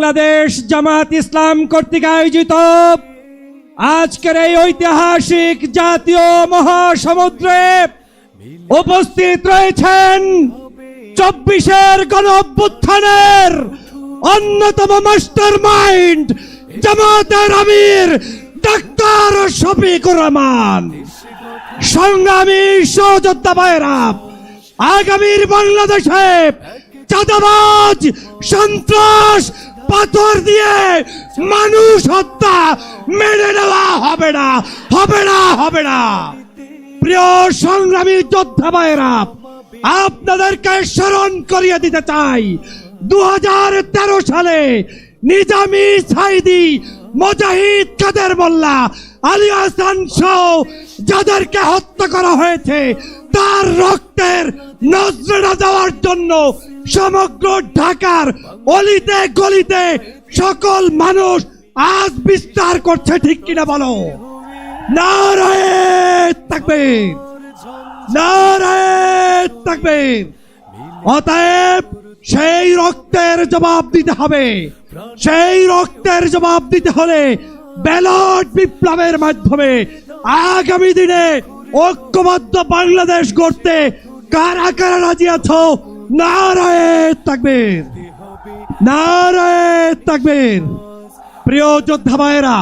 বাংলাদেশ জামাত ইসলাম কর্তৃক আয়োজিত আজকের এই ঐতিহাসিক জাতীয় মহাসমুদ্রে উপস্থিত রয়েছেন চব্বিশের গণ অভ্যুত্থানের অন্যতম মাস্টার মাইন্ড জামাতের আমির ডাক্তার শফিকুর রহমান। সংগ্রামী সহযোদ্ধা ভাইরা আগামীর বাংলাদেশে চাঁদাবাজ, সন্ত্রাস পাথর দিয়ে মানুষ হত্যা মেনে নেওয়া হবে না হবে না হবে না। প্রিয় সংগ্রামী যোদ্ধা ভাইরা আপনাদেরকে স্মরণ করিয়ে দিতে চাই দু হাজার তেরো সালে নিজামি সাইদি মুজাহিদ কাদের মোল্লা আলী হাসান সহ যাদেরকে হত্যা করা হয়েছে, তার রক্তের নজরা দেওয়ার জন্য সমগ্র ঢাকার অলিতে গলিতে সকল মানুষ আজ বিস্তার করছে, ঠিক কিনা বলো? নারায় থাকবে নারায় থাকবে অতএব সেই রক্তের জবাব দিতে হবে। সেই রক্তের জবাব দিতে হলে ব্যালট বিপ্লবের মাধ্যমে আগামী দিনে ঐক্যবদ্ধ বাংলাদেশ গড়তে কারা কারা রাজি আছো? নারায় থাকবেন নারায় থাকবেন প্রিয় যোদ্ধা ভাইয়েরা,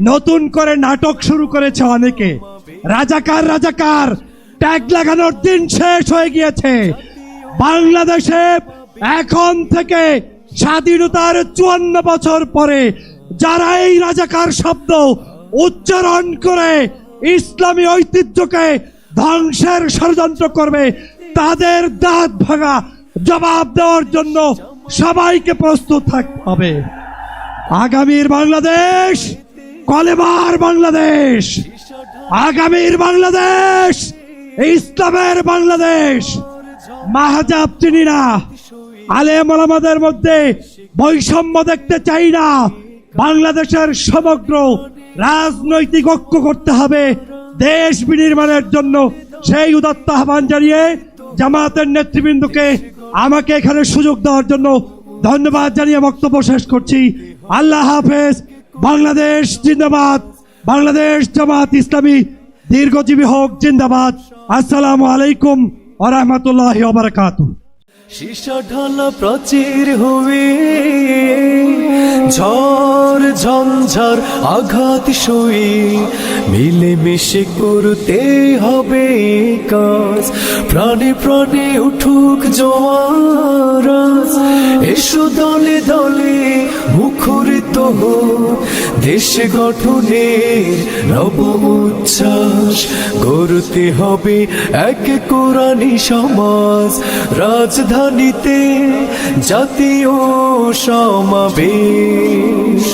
নতুন করে নাটক শুরু করেছে অনেকে। রাজাকার রাজাকার, ট্যাগ লাগানোর দিন শেষ হয়ে গিয়েছে। বাংলাদেশে এখন থেকে স্বাধীনতার চুয়ান্ন বছর পরে যারা এই রাজাকার শব্দ উচ্চারণ করে ইসলামী ঐতিহ্যকে ধ্বংসের ষড়যন্ত্র করবে তাদের দাঁত ভাঙা জবাব দেওয়ার জন্য সবাইকে প্রস্তুত থাকতে হবে। আগামীর বাংলাদেশ কলেমার বাংলাদেশ। আগামীর বাংলাদেশ, ইসলামের বাংলাদেশ। মাহাজাব চিনি না। আলেম ওলামাদের মধ্যে বৈষম্য দেখতে চাই না। বাংলাদেশের সমগ্র রাজনৈতিক ঐক্য করতে হবে। দেশ বিনির্মাণের জন্য সেই উদাত্ত আহ্বান জানিয়ে জামাতের নেতৃবৃন্দকে আমাকে এখানে সুযোগ দেওয়ার জন্য ধন্যবাদ জানিয়ে বক্তব্য শেষ করছি। আল্লাহ হাফেজ, বাংলাদেশ জিন্দাবাদ, বাংলাদেশ জামাত ইসলামী, দীর্ঘজীবী হোক, জিন্দাবাদ। আসসালামু আলাইকুম আরহামতুল্লাহ রাহমাতুল্লাহি সীসা ঢালা প্রাচীর হয়ে ঝড় ঝঞ্ঝার আঘাত শুয়ে মিলে মিশে করতে হবে কাজ। প্রাণে প্রাণে উঠুক জোয়ার এসো দলে দলে মুখরিত হোক দেশ গঠনের নব উচ্ছ্বাস, গড়তে হবে এক কোরআনী সমাজ। রাজধানীতে জাতীয় সমাবেশ।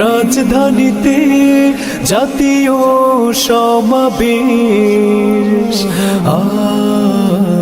রাজধানীতে জাতীয় সমাবেশ। আ